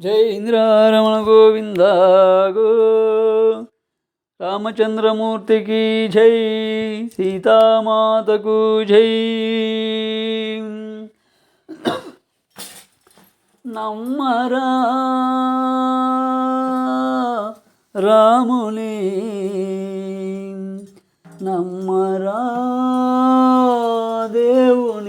జై ఇంద్రారమణ గోవింద రామచంద్రమూర్తికి జై సీతామాతకు జై. నమ్మరా రాముని నమ్మరా దేవుని.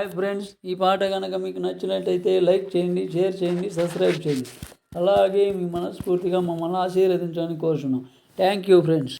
హాయ్ ఫ్రెండ్స్ ఈ పాట కనుక మీకు నచ్చినట్టయితే లైక్ చేయండి షేర్ చేయండి సబ్స్క్రైబ్ చేయండి. అలాగే మీ మనస్ఫూర్తిగా మమ్మల్ని ఆశీర్వదించాలని కోరుచున్నాం. Thank you friends